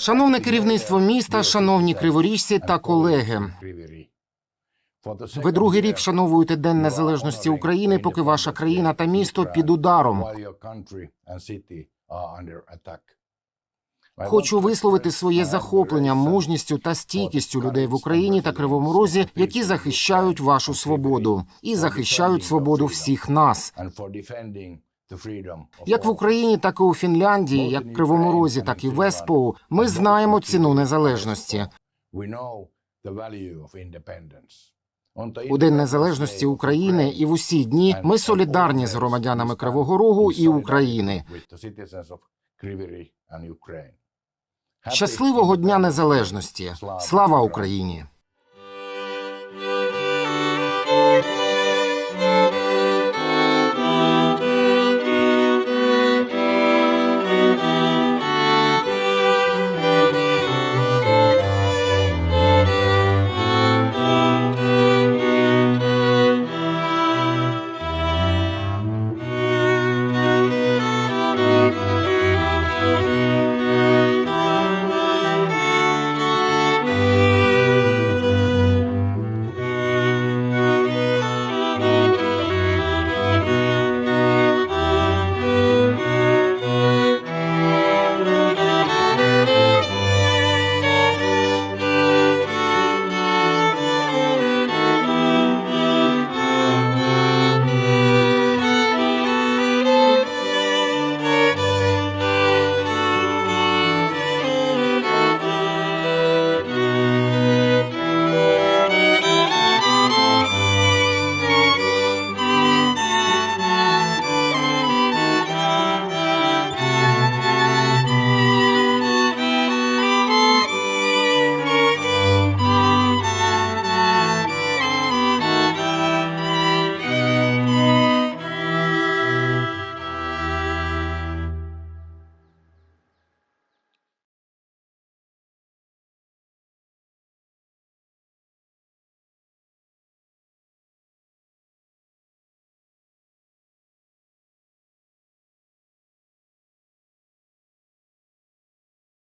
Шановне керівництво міста, шановні криворіжці та колеги. Ви другий рік вшановуєте День Незалежності України, поки ваша країна та місто під ударом. Хочу висловити своє захоплення мужністю та стійкістю людей в Україні та Кривому Розі, які захищають вашу свободу і захищають свободу всіх нас. Як в Україні, так і у Фінляндії, як в Кривому Розі, так і в Еспоу, ми знаємо ціну незалежності. У День Незалежності України і в усі дні ми солідарні з громадянами Кривого Рогу і України. Щасливого Дня Незалежності! Слава Україні!